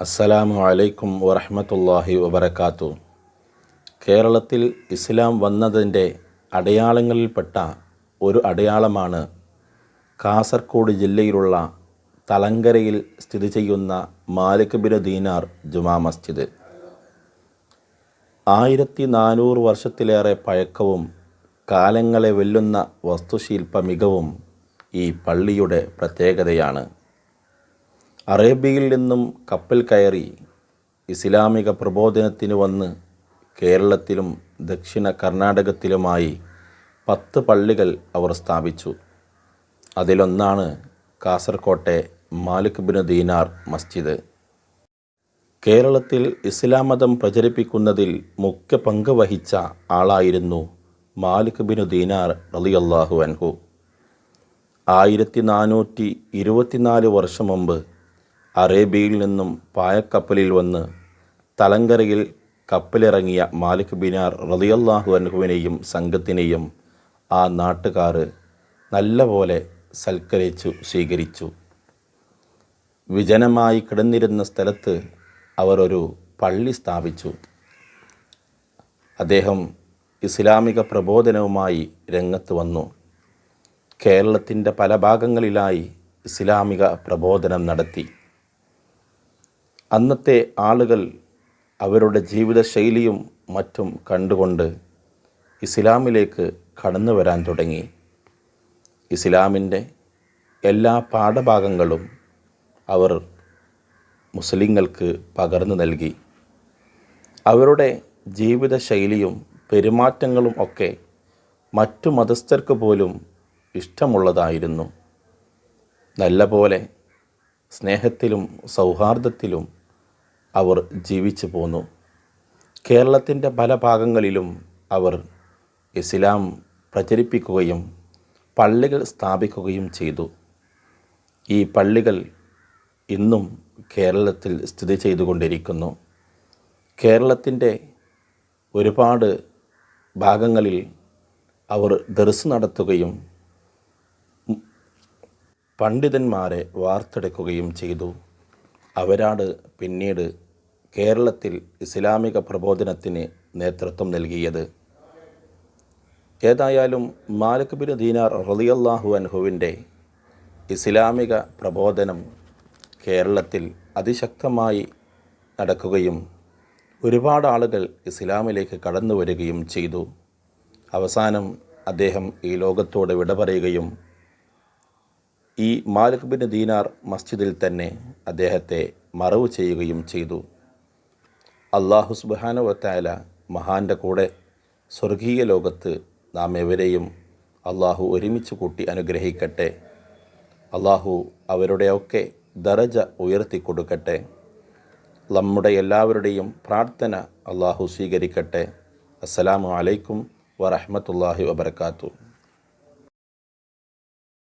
അസ്സലാമു അലൈക്കും വറഹമത്തല്ലാഹി വബർക്കാത്തു കേരളത്തിൽ ഇസ്ലാം വന്നതിന്റെ അടയാളങ്ങളിൽപ്പെട്ട ഒരു അടയാളമാണ് കാസർഗോഡ് ജില്ലയിലുള്ള തലങ്കരയിൽ സ്ഥിതി ചെയ്യുന്ന മാലിക് ബിൻ ദീനാർ ജുമാ മസ്ജിദ്. ആയിരത്തി നാനൂറ് വർഷത്തിലേറെ പഴക്കവും കാലങ്ങളെ വെല്ലുന്ന വസ്തുശില്പ മികവും ഈ പള്ളിയുടെ പ്രത്യേകതയാണ്. അറേബ്യയിൽ നിന്നും കപ്പൽ കയറി ഇസ്ലാമിക പ്രബോധനത്തിന് വന്ന് കേരളത്തിലും ദക്ഷിണ കർണാടകത്തിലുമായി പത്ത് പള്ളികൾ അവർ സ്ഥാപിച്ചു. അതിലൊന്നാണ് കാസർകോട്ടെ മാലിക് ബിൻ ദീനാർ മസ്ജിദ്. കേരളത്തിൽ ഇസ്ലാം മതം പ്രചരിപ്പിക്കുന്നതിൽ മുഖ്യ പങ്ക് വഹിച്ച ആളായിരുന്നു മാലിക് ബിൻ ദീനാർ റളിയല്ലാഹു അൻഹു. ആയിരത്തി നാനൂറ്റി ഇരുപത്തിനാല് വർഷം മുമ്പ് അറേബ്യയിൽ നിന്നും പായക്കപ്പലിൽ വന്ന് തലങ്കരയിൽ കപ്പലിറങ്ങിയ മാലിക് ബിനാർ റതിയല്ലാഹു അൻഹുവിനെയും സംഘത്തിനെയും ആ നാട്ടുകാർ നല്ലപോലെ സൽക്കരിച്ചു സ്വീകരിച്ചു. വിജനമായി കിടന്നിരുന്ന സ്ഥലത്ത് അവരൊരു പള്ളി സ്ഥാപിച്ചു. അദ്ദേഹം ഇസ്ലാമിക പ്രബോധനവുമായി രംഗത്ത് വന്നു. കേരളത്തിന്റെ പല ഭാഗങ്ങളിലായി ഇസ്ലാമിക പ്രബോധനം നടത്തി. അന്നത്തെ ആളുകൾ അവരുടെ ജീവിതശൈലിയും മറ്റും കണ്ടുകൊണ്ട് ഇസ്ലാമിലേക്ക് കടന്നു വരാൻ തുടങ്ങി. ഇസ്ലാമിന്റെ എല്ലാ പാഠഭാഗങ്ങളും അവർ മുസ്ലിങ്ങൾക്ക് പകർന്നു നൽകി. അവരുടെ ജീവിതശൈലിയും പെരുമാറ്റങ്ങളും ഒക്കെ മറ്റു മതസ്ഥർക്ക് പോലും ഇഷ്ടമുള്ളതായിരുന്നു. നല്ല പോലെ സ്നേഹത്തിലും സൗഹാർദ്ദത്തിലും അവർ ജീവിച്ചു പോന്നു. കേരളത്തിന്റെ പല ഭാഗങ്ങളിലും അവർ ഇസ്ലാം പ്രചരിപ്പിക്കുകയും പള്ളികൾ സ്ഥാപിക്കുകയും ചെയ്തു. ഈ പള്ളികൾ ഇന്നും കേരളത്തിൽ സ്ഥിതി ചെയ്തുകൊണ്ടിരിക്കുന്നു. കേരളത്തിന്റെ ഒരുപാട് ഭാഗങ്ങളിൽ അവർ ദർസ് നടത്തുകയും പണ്ഡിതന്മാരെ വാർത്തെടുക്കുകയും ചെയ്തു. അവരാണ് പിന്നീട് കേരളത്തിൽ ഇസ്ലാമിക പ്രബോധനത്തിന് നേതൃത്വം നൽകിയത് ഏതായാലും മാലിക് ബിൻ ദീനാർ റളിയല്ലാഹു അൻഹുവിന്റെ ഇസ്ലാമിക പ്രബോധനം കേരളത്തിൽ അതിശക്തമായി നടക്കുകയും ഒരുപാട് ആളുകൾ ഇസ്ലാമിലേക്ക് കടന്നു വരികയും ചെയ്തു. അവസാനം അദ്ദേഹം ഈ ലോകത്തോട് വിട പറയുകയും ഈ മാലിക് ബിൻ ദീനാർ മസ്ജിദിൽ തന്നെ അദ്ദേഹത്തെ മറവ് ചെയ്യുകയും ചെയ്തു. അള്ളാഹു സുബാനുവത്തായ മഹാന്റെ കൂടെ സ്വർഗീയ ലോകത്ത് നാം എവരെയും അള്ളാഹു ഒരുമിച്ച് കൂട്ടി അനുഗ്രഹിക്കട്ടെ. അള്ളാഹു അവരുടെയൊക്കെ ദറജ ഉയർത്തി കൊടുക്കട്ടെ. നമ്മുടെ എല്ലാവരുടെയും പ്രാർത്ഥന അള്ളാഹു സ്വീകരിക്കട്ടെ. അസ്സലാമു അലൈക്കും വറഹമത്തല്ലാഹി വബർക്കാത്തു